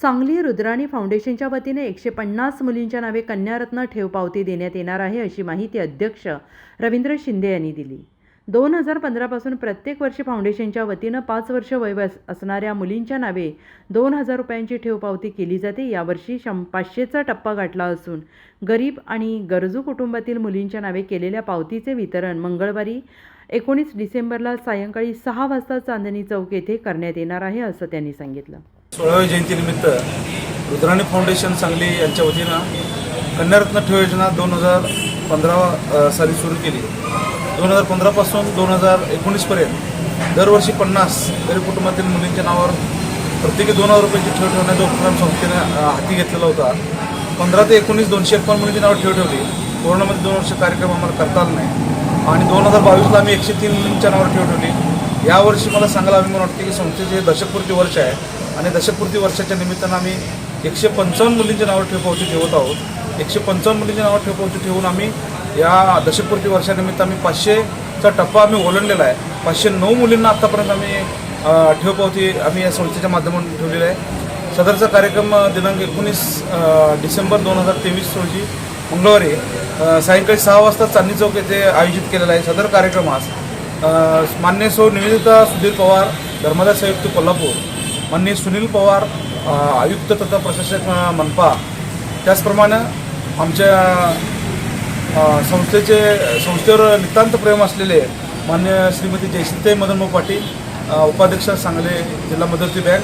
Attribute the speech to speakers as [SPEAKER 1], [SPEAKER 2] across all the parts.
[SPEAKER 1] सांगली रुद्राणी फाउंडेशनच्या वतीने एकशे पन्नास मुलींच्या नावे कन्यारत्न ठेव पावती देण्यात येणार आहे अशी माहिती अध्यक्ष रवींद्र शिंदे यांनी दिली. दोन हजार पंधरापासून प्रत्येक वर्षी फाउंडेशनच्या वतीनं पाच वर्ष वय असणाऱ्या मुलींच्या नावे दोन हजार रुपयांची ठेव पावती केली जाते. यावर्षी शं पाचशेचा टप्पा गाठला असून गरीब आणि गरजू कुटुंबातील मुलींच्या नावे केलेल्या पावतीचे वितरण मंगळवारी एकोणीस डिसेंबरला सायंकाळी सहा वाजता चांदणी चौक येथे करण्यात येणार आहे असं त्यांनी सांगितलं.
[SPEAKER 2] सोळाव्या जयंतीनिमित्त रुद्राणी फाउंडेशन सांगली यांच्या वतीनं कन्यारत्न ठेव योजना दोन हजार पंधरा साली सुरू केली. दोन हजार पंधरापासून दोन हजार एकोणीसपर्यंत दरवर्षी पन्नास गरीब कुटुंबातील मुलींच्या नावावर प्रत्येकी दोन हजार रुपयाची ठेव ठेवण्याचा उपक्रम संस्थेने हाती घेतलेला होता. पंधरा ते एकोणीस दोनशे एकावन्न मुलींची नावं ठेव ठेवली. कोरोनामध्ये दोन वर्ष कार्यक्रम आम्हाला करता आला नाही. आणि दोन हजार बावीसला आम्ही एकशे तीन मुलींच्या नावावर ठेव ठेवली. यावर्षी मला सांगायला अभिमान वाटते की संस्थेचे दशकपूर्ती वर्ष आहे आणि दशकपूर्ती वर्षाच्या निमित्तानं आम्ही एकशे पंचावन्न मुलींचे नावं ठेवपावती ठेवत आहोत. एकशे पंचावन्न मुलींच्या नावं ठेवपावती ठेवून आम्ही या दशकपूर्ती वर्षानिमित्त आम्ही पाचशेचा टप्पा आम्ही ओलांडलेला आहे. पाचशे नऊ मुलींना आत्तापर्यंत आम्ही ठेवपावती आम्ही या संस्थेच्या माध्यमातून ठेवलेलं आहे. सदरचा कार्यक्रम दिनांक एकोणीस डिसेंबर दोन हजार तेवीस रोजी मंगळवारी सायंकाळी सहा वाजता चांदणी चौक येथे आयोजित केलेला आहे. सदर कार्यक्रमास मान्य सौ निवेदिता सुधीर पवार धर्मदास आयुक्त कोल्हापूर मान्य सुनील पवार आयुक्त तथा प्रशासक मनपा. त्याचप्रमाणे आमच्या संस्थेचे संस्थेवर नितांत प्रेम असलेले मान्य श्रीमती जयसिंताई मदनभाऊ पाटील उपाध्यक्ष सांगले जिल्हा मध्यवर्ती बँक.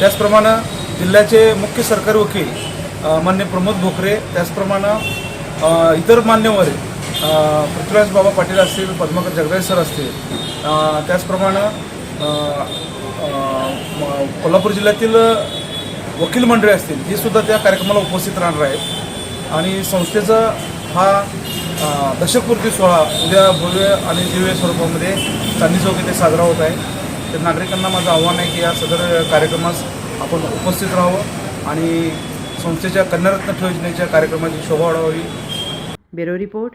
[SPEAKER 2] त्याचप्रमाणे जिल्ह्याचे मुख्य सरकारी वकील मान्य प्रमोद भोकरे. त्याचप्रमाणे इतर मान्यवर पृथ्वीराज बाबा पाटील असतील पद्माकर जगदाळे सर असतील त्याचप्रमाणे म- कोल्हापूर जिल्ह्यातील वकील मंडळी असतील ही सुद्धा त्या कार्यक्रमाला उपस्थित राहणार आहेत. आणि संस्थेचा हा दशकपूर्ती सोहळा उद्या भव्य आणि दिव्य स्वरूपामध्ये चांदी चौक येथे साजरा होत आहे. तर नागरिकांना माझं आव्हान आहे की या सदर कार्यक्रमास आपण उपस्थित राहावं आणि संस्थेच्या कन्यारत्न ठेव योजनेच्या कार्यक्रमाची शोभा वाढवावी
[SPEAKER 1] bureau report.